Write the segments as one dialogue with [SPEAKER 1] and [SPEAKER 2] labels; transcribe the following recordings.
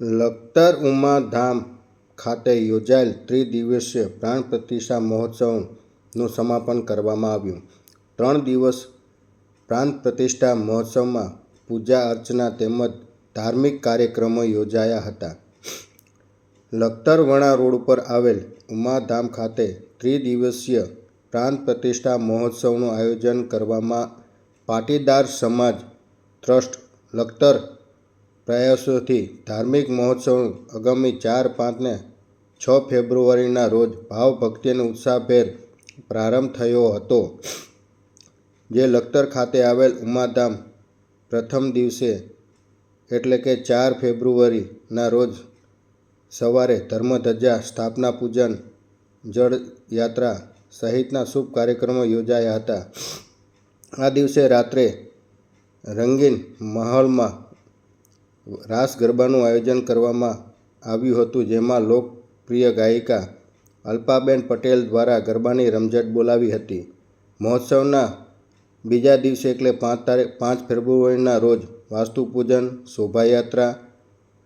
[SPEAKER 1] ઉમાધામ ખાતે યોજાયેલ ત્રિદિવસીય પ્રાણ પ્રતિષ્ઠા મહોત્સવનું સમાપન કરવામાં આવ્યું. ત્રણ દિવસ પ્રાણ પ્રતિષ્ઠા મહોત્સવમાં પૂજા અર્ચના તેમજ ધાર્મિક કાર્યક્રમો યોજાયા હતા. લખતર વણા રોડ ઉપર આવેલ ઉમાધામ ખાતે ત્રિદિવસીય પ્રાણ પ્રતિષ્ઠા મહોત્સવનું આયોજન કરવામાં પાટીદાર સમાજ ટ્રસ્ટ લખતર પ્રયાસોથી ધાર્મિક મહોત્સવ આગામી ચાર પાંચને છ ફેબ્રુઆરીના રોજ ભાવભક્તિનો ઉત્સાહભેર પ્રારંભ થયો હતો. જે લખતર ખાતે આવેલ ઉમાધામ પ્રથમ દિવસે એટલે કે ચાર ફેબ્રુઆરીના રોજ સવારે ધર્મધજા સ્થાપના પૂજન જળયાત્રા સહિતના શુભ કાર્યક્રમો યોજાયા હતા. આ દિવસે રાત્રે રંગીન માહોલમાં રાસ ગરબાનું આયોજન કરવામાં આવ્યું હતું, જેમાં લોકપ્રિય ગાયિકા અલ્પાબેન પટેલ દ્વારા ગરબાની રમઝટ બોલાવી હતી. મહોત્સવના બીજા દિવસે એટલે પાંચ તારીખ, પાંચ ફેબ્રુઆરીના રોજ વાસ્તુપૂજન, શોભાયાત્રા,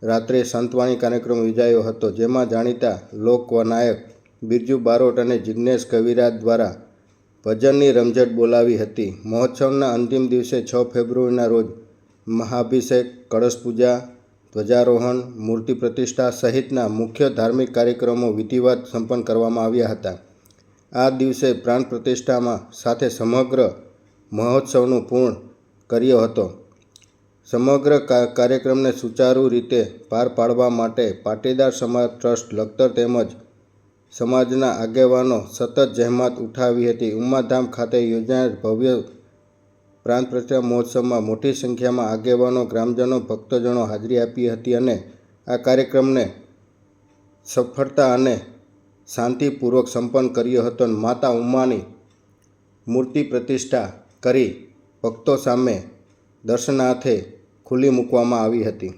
[SPEAKER 1] રાત્રે સંતવાણી કાર્યક્રમ યોજાયો હતો, જેમાં જાણીતા લોકનાયક બિરજુ બારોટ અને જિજ્ઞેશ કવિરાજ દ્વારા ભજનની રમઝટ બોલાવી હતી. મહોત્સવના અંતિમ દિવસે છ ફેબ્રુઆરીના રોજ મહાભિષેક, કળશ પૂજા, ધ્વજારોહણ, મૂર્તિ પ્રતિષ્ઠા સહિતના મુખ્ય ધાર્મિક કાર્યક્રમો વિધિવત સંપન્ન કરવામાં આવ્યા હતા. આ દિવસે પ્રાણ પ્રતિષ્ઠામાં સાથે સમગ્ર મહોત્સવનું પૂર્ણ કર્યો હતો. સમગ્ર કાર્યક્રમને સુચારુ રીતે પાર પાડવા માટે પાટીદાર સમાજ ટ્રસ્ટ, લખતર તેમજ સમાજના આગેવાનો સતત જહેમત ઉઠાવી હતી. ઉમાધામ ખાતે યોજાયેલ ભવ્ય પ્રાણ પ્રતિષ્ઠા મહોત્સવમાં મોટી સંખ્યામાં આગેવાનો, ગ્રામજનો, ભક્તજનો હાજરી આપી હતી અને આ કાર્યક્રમને સફળતા અને શાંતિપૂર્વક સંપન્ન કર્યો હતો. અને માતા ઉમાની મૂર્તિ પ્રતિષ્ઠા કરી ભક્તો સામે દર્શનાર્થે ખુલ્લી મૂકવામાં આવી હતી.